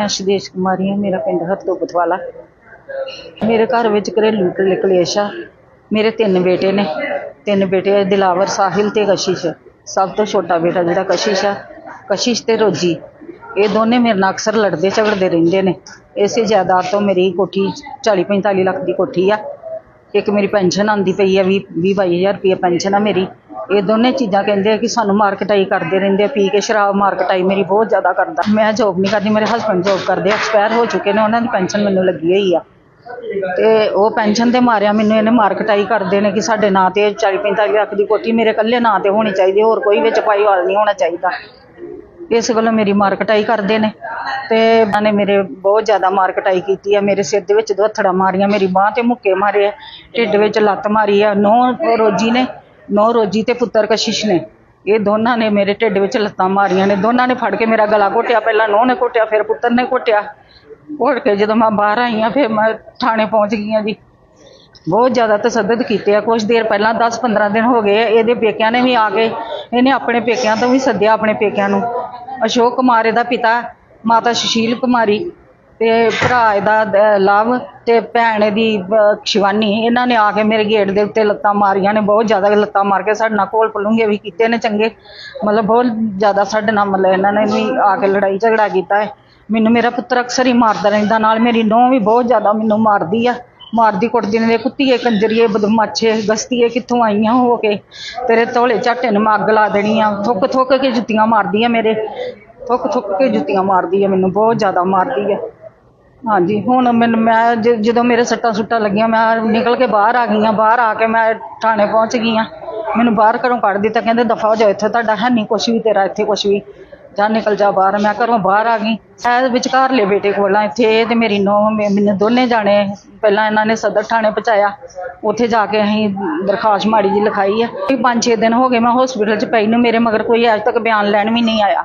ਮੈਂ ਸ਼ਦੇਸ਼ ਕੁਮਾਰੀ ਹਾਂ, ਮੇਰਾ ਪਿੰਡ ਹਰਦੋਬਤ ਵਾਲਾ ਮੇਰੇ ਘਰ ਵਿੱਚ ਘਰੇਲੂ ਕਲੇਸ਼ ਆ। ਮੇਰੇ ਤਿੰਨ ਬੇਟੇ ਨੇ। ਤਿੰਨ ਬੇਟੇ ਦਿਲਾਵਰ, ਸਾਹਿਲ ਤੇ ਕਸ਼ਿਸ਼। ਸਭ ਤੋਂ ਛੋਟਾ ਬੇਟਾ ਜਿਹੜਾ ਕਸ਼ਿਸ਼ ਆ, ਕਸ਼ਿਸ਼ ਤੇ ਰੋਜੀ। ਇਹ ਦੋਨੇ ਮੇਰੇ ਨਾਲ ਅਕਸਰ ਲੜਦੇ, ਝਗੜਦੇ ਰਹਿੰਦੇ ਨੇ। ਇਸੇ ਜਾਇਦਾਦ ਤੋਂ ਮੇਰੀ ਕੋਠੀ 40 45 ਲੱਖ ਦੀ ਕੋਠੀ ਆ। ਇੱਕ ਮੇਰੀ ਪੈਨਸ਼ਨ ਆਂਦੀ ਪਈ ਆ 20 22000 ਰੁਪਏ ਪੈਨਸ਼ਨ ਆ ਮੇਰੀ। ਇਹ ਦੋਨੇ ਚੀਜ਼ਾਂ ਕਹਿੰਦੇ ਆ ਕਿ ਸਾਨੂੰ ਮਾਰਕਟਾਈ ਕਰਦੇ ਰਹਿੰਦੇ ਆ, ਪੀ ਕੇ ਸ਼ਰਾਬ ਮਾਰਕਟਾਈ ਮੇਰੀ ਬਹੁਤ ਜ਼ਿਆਦਾ ਕਰਦਾ। ਮੈਂ ਜੋਬ ਨਹੀਂ ਕਰਦੀ, ਮੇਰੇ ਹਸਬੰਡ ਜੋਬ ਕਰਦੇ ਐਕਸਪਾਇਰ ਹੋ ਚੁੱਕੇ ਨੇ, ਉਹਨਾਂ ਦੀ ਪੈਨਸ਼ਨ ਮੈਨੂੰ ਲੱਗੀ ਹੋਈ ਆ। ਤੇ ਉਹ ਪੈਨਸ਼ਨ ਤੇ ਮਾਰਿਆ ਮੈਨੂੰ, ਇਹਨੇ ਮਾਰਕਟਾਈ ਕਰਦੇ ਨੇ ਕਿ ਸਾਡੇ ਨਾਂ ਤੇ 40 45 ਲੱਖ ਦੀ ਕੋਠੀ ਮੇਰੇ ਇਕੱਲੇ ਨਾਂ ਤੇ ਹੋਣੀ ਚਾਹੀਦੀ, ਹੋਰ ਕੋਈ ਵਿੱਚ ਪਾਈ ਵਾਲ ਨਹੀਂ ਹੋਣਾ ਚਾਹੀਦਾ। ਇਸ ਗੱਲੋਂ ਮੇਰੀ ਮਾਰਕਟਾਈ ਕਰਦੇ ਨੇ ਤੇ ਇਹਨਾਂ ਨੇ ਮੇਰੇ ਬਹੁਤ ਜ਼ਿਆਦਾ ਮਾਰਕਟਾਈ ਕੀਤੀ ਆ, ਮੇਰੇ ਸਿਰ ਦੇ ਵਿੱਚ ਦੋ ਹੱਥੜਾਂ ਮਾਰੀਆਂ, ਮੇਰੀ ਬਾਹ ਤੇ ਮੁੱਕੇ ਮਾਰੇ ਆ, ਢਿੱਡ ਵਿੱਚ ਲੱਤ ਮਾਰੀ ਆ ਨੌ ਰੋਜੀ ਨੇ ਨੌ ਰੋਜੀ ਤੇ ਪੁੱਤਰ ਕਸ਼ਿਸ਼ ਨੇ। ਇਹ ਦੋਨਾਂ ਨੇ ਮੇਰੇ ਢਿੱਡ ਵਿੱਚ ਲੱਤਾਂ ਮਾਰੀਆਂ ਨੇ। ਦੋਨਾਂ ਨੇ ਫੜ ਕੇ ਮੇਰਾ ਗਲਾ ਘੋਟਿਆ। ਪਹਿਲਾਂ ਨੌ ਨੇ ਘੋਟਿਆ, ਫਿਰ ਪੁੱਤਰ ਨੇ ਘੋਟਿਆ। ਘੋਟ ਕੇ ਜਦੋਂ ਮੈਂ ਬਾਹਰ ਆਈ ਆ ਫਿਰ ਮੈਂ ਥਾਣੇ ਪਹੁੰਚ ਗਈ ਆ ਜੀ। ਬਹੁਤ ਜ਼ਿਆਦਾ ਤਸੱਦਦ ਕੀਤੇ ਆ। ਕੁਝ ਦੇਰ ਪਹਿਲਾਂ 10-15 ਦਿਨ ਹੋ ਗਏ ਇਹਦੇ ਪੇਕਿਆਂ ਨੇ ਵੀ ਆ ਕੇ ਇਹਨੇ ਆਪਣੇ ਪੇਕਿਆਂ ਤੋਂ ਵੀ ਸੱਦਿਆ ਆਪਣੇ ਪੇਕਿਆਂ ਨੂੰ। ਅਸ਼ੋਕ ਕੁਮਾਰ, ਇਹਦਾ ਪਿਤਾ, ਮਾਤਾ ਸੁਸ਼ੀਲ ਕੁਮਾਰੀ। ਤੇ ਭਰਾ ਇਹਦਾ ਲਵ ਤੇ ਭੈਣ ਦੀ ਸ਼ਿਵਾਨੀ, ਇਹਨਾਂ ਨੇ ਆ ਕੇ ਮੇਰੇ ਗੇਟ ਦੇ ਉੱਤੇ ਲੱਤਾਂ ਮਾਰੀਆਂ ਨੇ, ਬਹੁਤ ਜ਼ਿਆਦਾ ਲੱਤਾਂ ਮਾਰ ਕੇ ਸਾਡੇ ਨਾਲ ਕੋਲ ਪਲੂੰਗੇ ਵੀ ਕੀਤੇ ਨੇ ਚੰਗੇ। ਮਤਲਬ ਬਹੁਤ ਜ਼ਿਆਦਾ ਸਾਡੇ ਨਾਲ ਮਤਲਬ ਇਹਨਾਂ ਨੇ ਵੀ ਆ ਕੇ ਲੜਾਈ ਝਗੜਾ ਕੀਤਾ ਹੈ। ਮੈਨੂੰ ਮੇਰਾ ਪੁੱਤਰ ਅਕਸਰ ਹੀ ਮਾਰਦਾ ਰਹਿੰਦਾ, ਨਾਲ ਮੇਰੀ ਨੂੰਹ ਵੀ ਬਹੁਤ ਜ਼ਿਆਦਾ ਮੈਨੂੰ ਮਾਰਦੀ ਆ। ਮਾਰਦੀ ਕੁੱਟਦੀ ਨੇ ਕੁੱਤੀਏ, ਕੰਜਰੀਏ, ਬਦਮਾਸ਼ੇ, ਗਸਤੀਏ ਕਿੱਥੋਂ ਆਈਆਂ ਹੋ ਕੇ। ਤੇਰੇ ਤੋਲੇ ਝਾਟੇ ਨੂੰ ਮੈਂ ਅੱਗ ਲਾ ਦੇਣੀ ਆ। ਥੁੱਕ ਥੁੱਕ ਕੇ ਜੁੱਤੀਆਂ ਮਾਰਦੀ ਆ ਮੇਰੇ। ਥੁੱਕ ਥੁੱਕ ਕੇ ਜੁੱਤੀਆਂ ਮਾਰਦੀ ਆ ਮੈਨੂੰ, ਬਹੁਤ ਜ਼ਿਆਦਾ ਮਾਰਦੀ ਆ। ਹਾਂਜੀ, ਹੁਣ ਮੈਨੂੰ ਮੈਂ ਜ- ਜਦੋਂ ਮੇਰੇ ਸੱਟਾਂ ਸੁੱਟਾਂ ਲੱਗੀਆਂ, ਮੈਂ ਨਿਕਲ ਕੇ ਬਾਹਰ ਆ ਗਈਆਂ, ਬਾਹਰ ਆ ਕੇ ਮੈਂ ਥਾਣੇ ਪਹੁੰਚ ਗਈ ਹਾਂ। ਮੈਨੂੰ ਬਾਹਰ ਘਰੋਂ ਕੱਢ ਦਿੱਤਾ, ਕਹਿੰਦੇ ਦਫਾ ਹੋ ਜਾਓ ਇੱਥੇ ਤੁਹਾਡਾ ਹੈ ਨਹੀਂ ਕੁਛ ਵੀ, ਤੇਰਾ ਇੱਥੇ ਕੁਛ ਵੀ। ਜਾ ਨਿਕਲ ਜਾ ਬਾਹਰ, ਮੈਂ ਘਰੋਂ ਬਾਹਰ ਆ ਗਈ। ਇਹ ਵਿਚਕਾਰਲੇ ਬੇਟੇ ਕੋਲ ਆ, ਇੱਥੇ ਇਹ ਤੇ ਮੇਰੀ ਨੂੰਹ ਮੈਨੂੰ ਦੋਨੇ ਜਾਣੇ ਪਹਿਲਾਂ ਇਹਨਾਂ ਨੇ ਸਦਰ ਥਾਣੇ ਪਹੁੰਚਾਇਆ। ਉੱਥੇ ਜਾ ਕੇ ਅਸੀਂ ਦਰਖਾਸਤ ਮਾੜੀ ਜੀ ਲਿਖਾਈ ਹੈ ਵੀ ਪੰਜ ਛੇ ਦਿਨ ਹੋ ਗਏ ਮੈਂ ਹਸਪੀਟਲ 'ਚ ਪਈ ਨੂੰ, ਮੇਰੇ ਮਗਰ ਕੋਈ ਅੱਜ ਤੱਕ ਬਿਆਨ ਲੈਣ ਵੀ ਨਹੀਂ ਆਇਆ।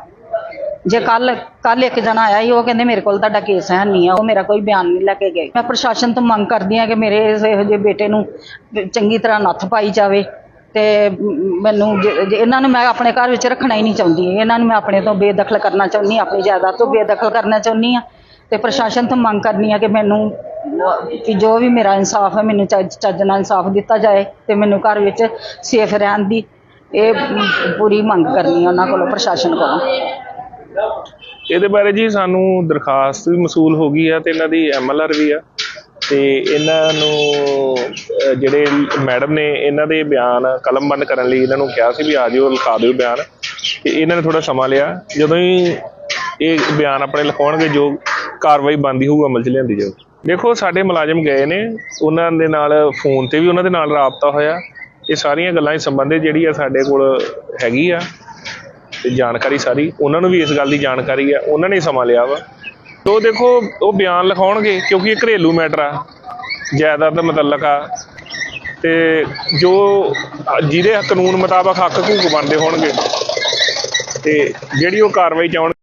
ਜੇ ਕੱਲ ਕੱਲ ਇੱਕ ਜਣਾ ਆਇਆ ਸੀ, ਉਹ ਕਹਿੰਦੇ ਮੇਰੇ ਕੋਲ ਤੁਹਾਡਾ ਕੇਸ ਹੈ ਨਹੀਂ ਆ, ਉਹ ਮੇਰਾ ਕੋਈ ਬਿਆਨ ਨਹੀਂ ਲੈ ਕੇ ਗਏ। ਮੈਂ ਪ੍ਰਸ਼ਾਸਨ ਤੋਂ ਮੰਗ ਕਰਦੀ ਹਾਂ ਕਿ ਮੇਰੇ ਇਸ ਇਹੋ ਜਿਹੇ ਬੇਟੇ ਨੂੰ ਚੰਗੀ ਤਰ੍ਹਾਂ ਨੱਥ ਪਾਈ ਜਾਵੇ ਤੇ ਮੈਨੂੰ ਜੇ- ਜੇ ਇਹਨਾਂ ਨੂੰ ਮੈਂ ਆਪਣੇ ਘਰ ਵਿੱਚ ਰੱਖਣਾ ਹੀ ਨਹੀਂ ਚਾਹੁੰਦੀ, ਇਹਨਾਂ ਨੂੰ ਮੈਂ ਆਪਣੇ ਤੋਂ ਬੇਦਖਲ ਕਰਨਾ ਚਾਹੁੰਦੀ ਹਾਂ, ਆਪਣੀ ਜਾਇਦਾਦ ਤੋਂ ਬੇਦਖਲ ਕਰਨਾ ਚਾਹੁੰਦੀ ਹਾਂ ਤੇ ਪ੍ਰਸ਼ਾਸਨ ਤੋਂ ਮੰਗ ਕਰਨੀ ਆ ਕਿ ਮੈਨੂੰ ਕਿ ਜੋ ਵੀ ਮੇਰਾ ਇਨਸਾਫ ਹੈ, ਮੈਨੂੰ ਚੱਜ ਚੱਜ ਨਾਲ ਇਨਸਾਫ ਦਿੱਤਾ ਜਾਏ ਤੇ ਮੈਨੂੰ ਘਰ ਵਿੱਚ ਸੇਫ ਰਹਿਣ ਦੀ ਇਹ ਪੂਰੀ ਮੰਗ ਕਰਨੀ ਆ ਉਹਨਾਂ ਕੋਲੋਂ, ਪ੍ਰਸ਼ਾਸਨ ਕੋਲੋਂ। ਇਹਦੇ ਬਾਰੇ ਜੀ ਸਾਨੂੰ ਦਰਖਾਸਤ ਵੀ ਮਸੂਲ ਹੋ ਗਈ ਆ ਤੇ ਇਹਨਾਂ ਦੀ ਐਮਐਲਆਰ ਵੀ ਆ। ਤੇ ਇਹਨਾਂ ਨੂੰ ਜਿਹੜੇ ਮੈਡਮ ਨੇ ਇਹਨਾਂ ਦੇ ਬਿਆਨ ਕਲਮਬੰਦ ਕਰਨ ਲਈ ਇਹਨਾਂ ਨੂੰ ਕਿਹਾ ਸੀ ਵੀ ਆ ਜਿਓ, ਲਿਖਾ ਦਿਓ ਬਿਆਨ। ਤੇ ਇਹਨਾਂ ਨੇ ਥੋੜਾ ਸਮਾਂ ਲਿਆ। ਜਦੋਂ ਹੀ ਇਹ ਬਿਆਨ ਆਪਣੇ ਲਿਖਾਉਣਗੇ, ਜੋ ਕਾਰਵਾਈ ਬੰਦੀ ਹੋਊ ਅਮਲ 'ਚ ਲਿਆਂਦੀ ਜਾਊ। ਦੇਖੋ, ਸਾਡੇ ਮੁਲਾਜ਼ਮ ਗਏ ਨੇ। ਉਹਨਾਂ ਦੇ ਨਾਲ ਫੋਨ ਤੇ ਵੀ ਉਹਨਾਂ ਦੇ ਨਾਲ ਰਾਬਤਾ ਹੋਇਆ। ਇਹ ਸਾਰੀਆਂ ਗੱਲਾਂ ਇਸ ਸੰਬੰਧੇ ਜਿਹੜੀ ਆ ਸਾਡੇ ਕੋਲ ਹੈਗੀ ਆ। ਤੇ ਜਾਣਕਾਰੀ ਸਾਰੀ, ਉਹਨਾਂ ਨੂੰ ਵੀ ਇਸ ਗੱਲ ਦੀ ਜਾਣਕਾਰੀ ਹੈ ਉਹਨਾਂ ਨੇ ਸਮਾਂ ਲਿਆ ਵਾ। ਤੋ ਦੇਖੋ, ਉਹ ਬਿਆਨ ਲਿਖਾਉਣਗੇ, ਕਿਉਂਕਿ ਇਹ ਘਰੇਲੂ ਮੈਟਰ ਆ, ਜਾਇਦਾਦ ਦਾ ਮੁਤਲਕ ਆ। ਤੇ ਜੋ ਜਿਹਦੇ ਕਾਨੂੰਨ ਮੁਤਾਬਕ ਹੱਕ ਹਕੂਕ ਬਣਦੇ ਹੋਣਗੇ, ਤੇ ਜਿਹੜੀ ਉਹ ਕਾਰਵਾਈ ਚਾਉਣ